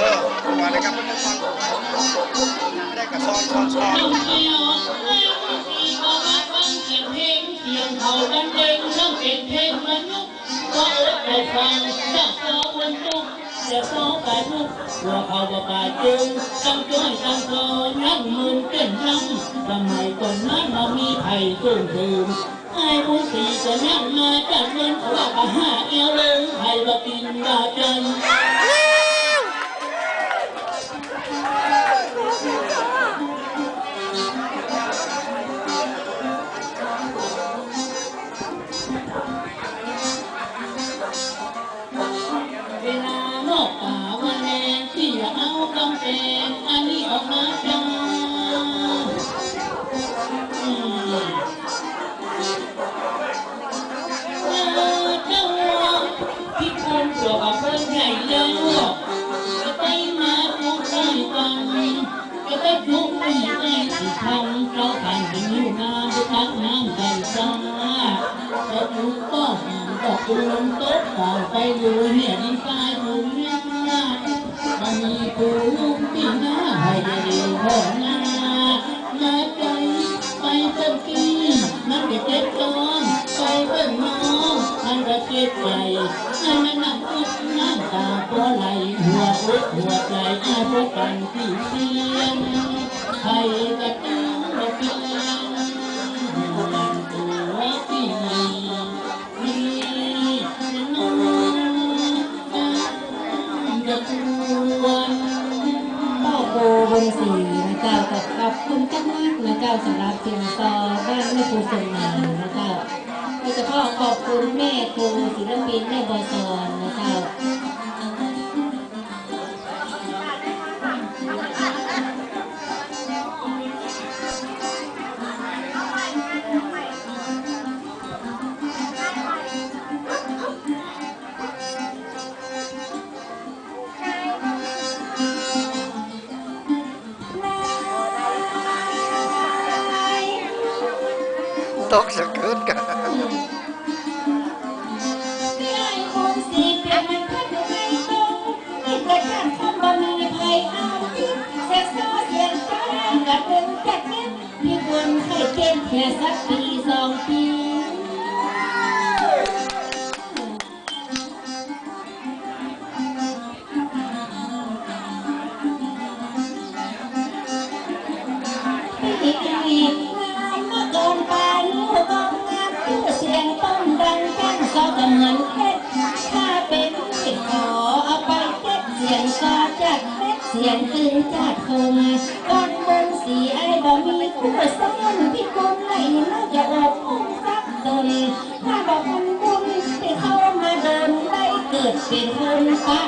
ออมาเลยครับมันฟังได้กับซอนซอนซอนเดียวให้มีก็มาฟังเสียงเพลงเสียงเขาดันเด้งทั้งเป็นเพลงมนุษย์ก็เอิญแต่ฟังตั้งตอุ่นตุ้มเสียโตไปทุกหัวเขาบ่ปาจึงตั้งจ้อยตั้งโตนั่งมืนเต้นรำสมัยก่อนนั้นเรามีไผ่ตุ้มถืมไอ้บุญสีก็นั่งมาจากเงินว่าก็หาเอวเลยไผ่บ่กินดาจัน จะตักน้ำกันจ้าจะถูกต้องก็คูณโต๊ะต่อไปดูเนี่ยดีไซน์หมุนเนี่ยมันมีกูงปีหน้าให้ได้ดีพ่อหน้ามาใจไปเติมกีมันจะเจ็บจอนไปเบิ่งน้องมันก็เจ็บใจให้มันนักอุดน้ำตาเพราะไหลหัวอุดหัวใจอาพวกกันที่เสียงให้กระติ้งกระเปียง โกบนสีนะเจ้ากับขอบคุณจักมากนะเจ้าสำหรับเสียงซอบ้านแม่ครูสมมานะเจ้าโดยเฉพาะขอบคุณแม่ครูศิลปินแม่บอยสอนนะเจ้า ตกสะเป็นแค่เนี้ยพี่ควรเคยเก็บแค่สักปีสองปี สียงกอจากเพชรเสียงตึงจากคงก้อนบนสีไอ้บ่มีคู่ซ้อนพี่กุลไหลน่าจะอบอุ้มสักตนถ้าบอกคนบุญที่เข้ามาเดินได้เกิดเป็นคนป้า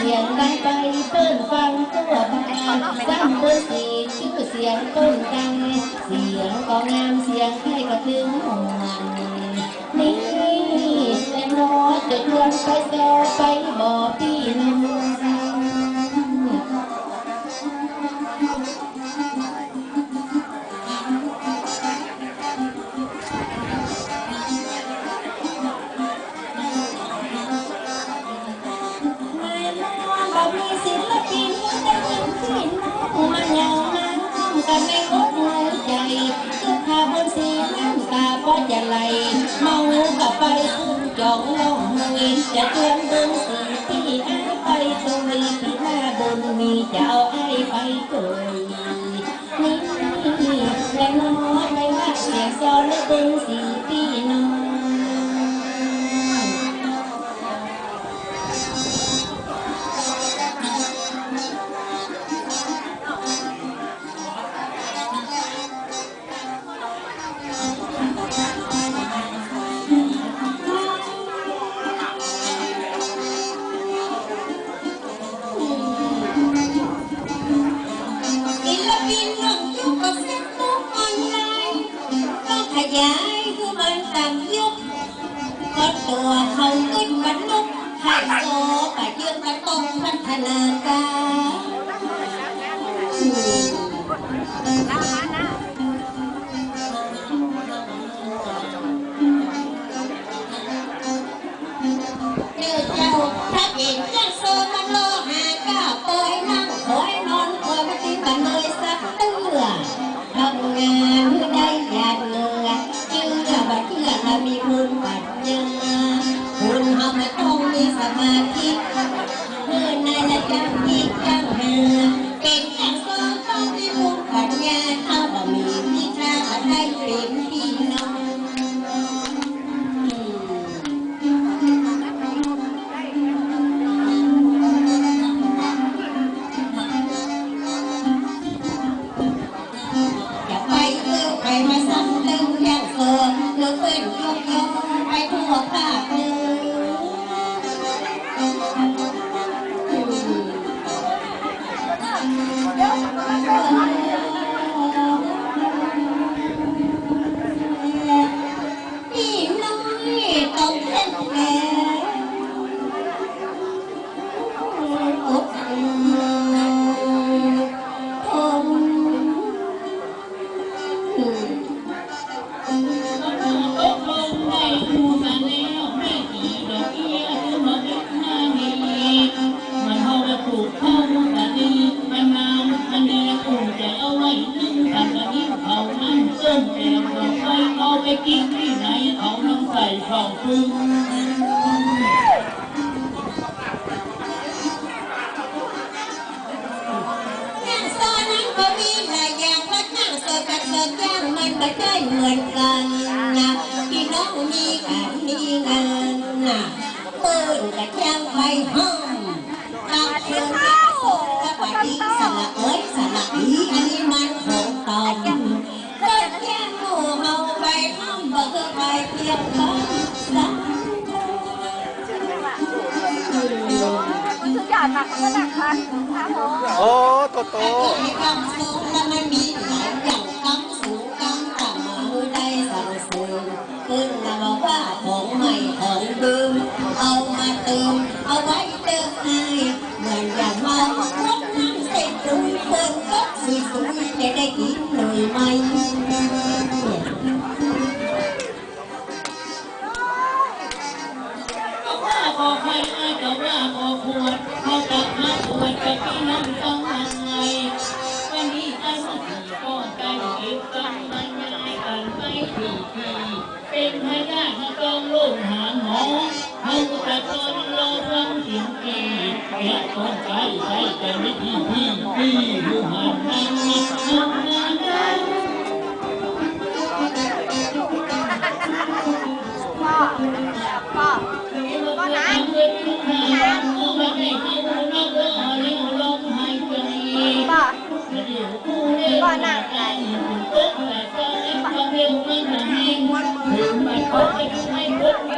เสียงดังไปเติ้นฟังตัวตาสามเบอร์สี่ชื่อเสียงต้นดังเสียงก็งามเสียงใครก็ถึงหัวนี่แต่หมอจะชวนไปแซวไปบอกพี่น้อง bay xuống chỗ ngon nghi chả thương đơn sự thì ai bay cho mi thì là buồn mi chào ai bay cười nên em nói bay mắt đẹp cho nó tên gì ย้ายคือมันสามยุกก็ตัวเขาขึ้นบรรลุให้โตไปเยื่อมกระตรงพัฒนาการ bên em đồng bay ngô bé kiến đi nãy ẩu nông tài phòng phương mình bật tay mình gần nhà khi nó mi cả mi ngàn à, nà tôi cả trang bay hông đọc trường cao đi sẵn là ới sẵn là ý. โอ้โตโตขึ้นมาบอกว่าของใหม่ของเดิมเอามาเติมเอาไว้เติมให้เหมือนอย่างมารดน้ำเสร็จรุ้งเติมก็สีสวยจะได้กินเลยไหม เป็นที่นั่งต้องยังไงวันนี้ไอ้หมดก่อนไปเก็อต้องมันง่ายกันไปดีดีเป็นพยาธิต้องลูกหางหอมึงแต่ต้นรอฟังเสียงเกศแกะต้นใจใช้แต่ไม่ที่ที่ที่ผู้หันนั่งนิดนั่งนั่งนั่งพ่อพ่อพ่อนะ Thank you.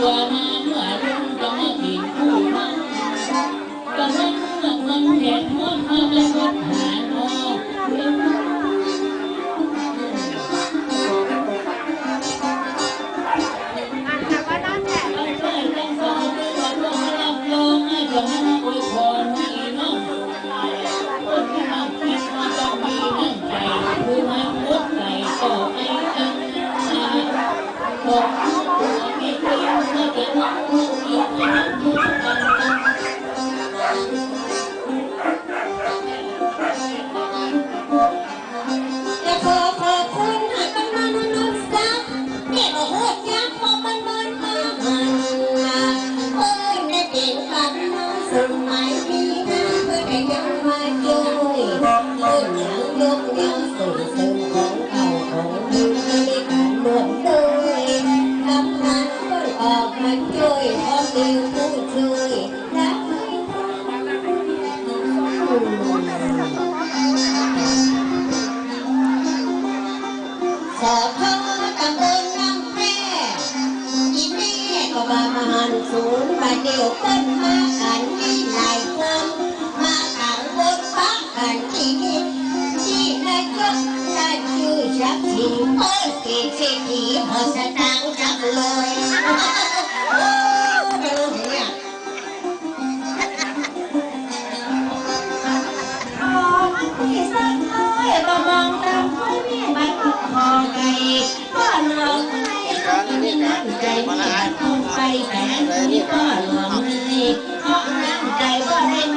Lama Mara bậc hòn xuống và điều quân ma cảnh đi lại thăm. Ma cảnh vốn phát cảnh thì chỉ là chút là chưa giáp thì ơn kỳ thì họ sẽ tăng giáp lời. ใจไม่คุณไปแขนงมีพ่อหลวงเลยเพราะร่างกายก็เล่น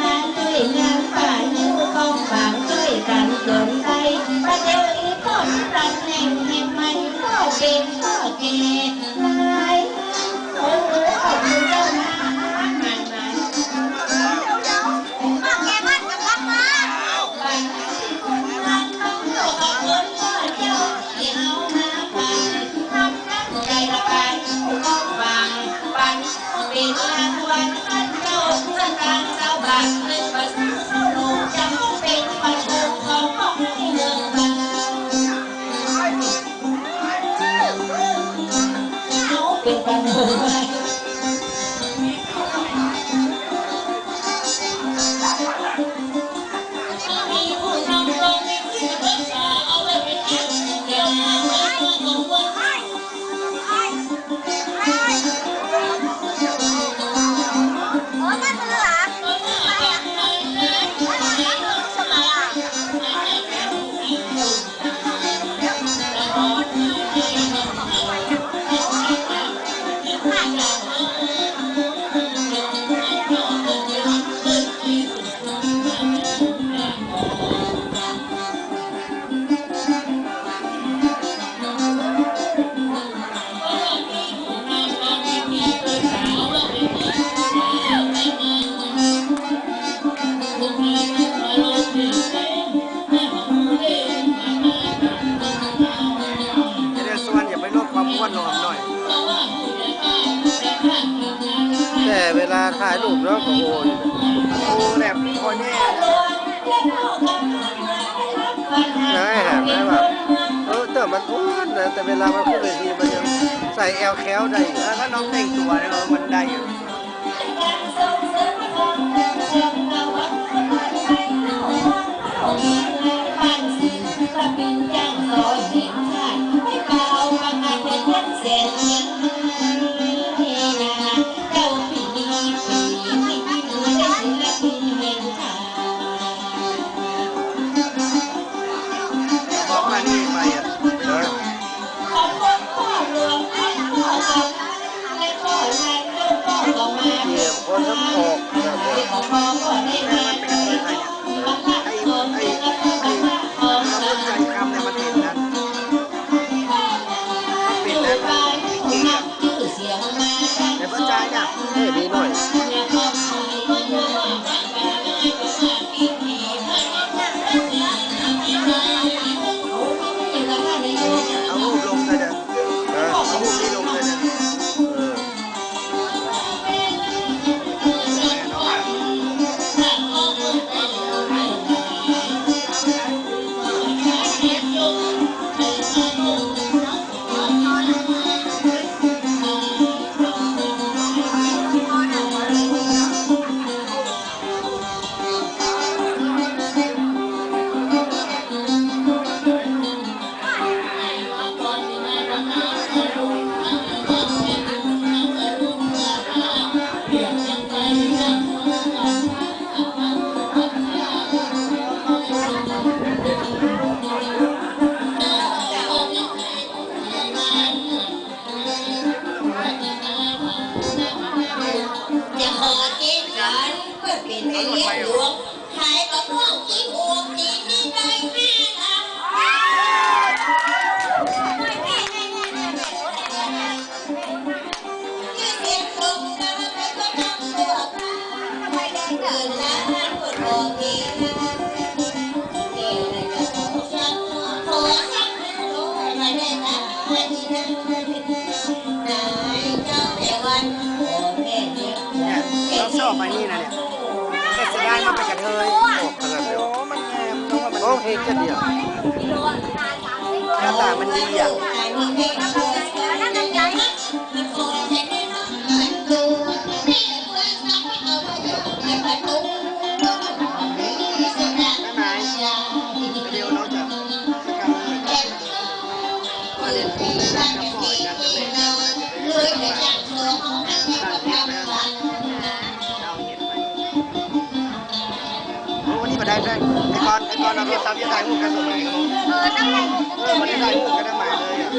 ハハハハ! ได้ว่าเออเต่มันอ้วนนะแต่เวลามันขึ้นเวทีมันยัใส่แอลแคลได้แล้วถ้น้องแต่งตัวเนี่ยมันได้อยู่ เพลงกัเดียวหน้าตามันดีอะ เก็บตามจะถ่ายรูปกันสมัยครัเออตั้งใจเออมันได้ถ่ายรูปกันได้ใหม่เลยอะ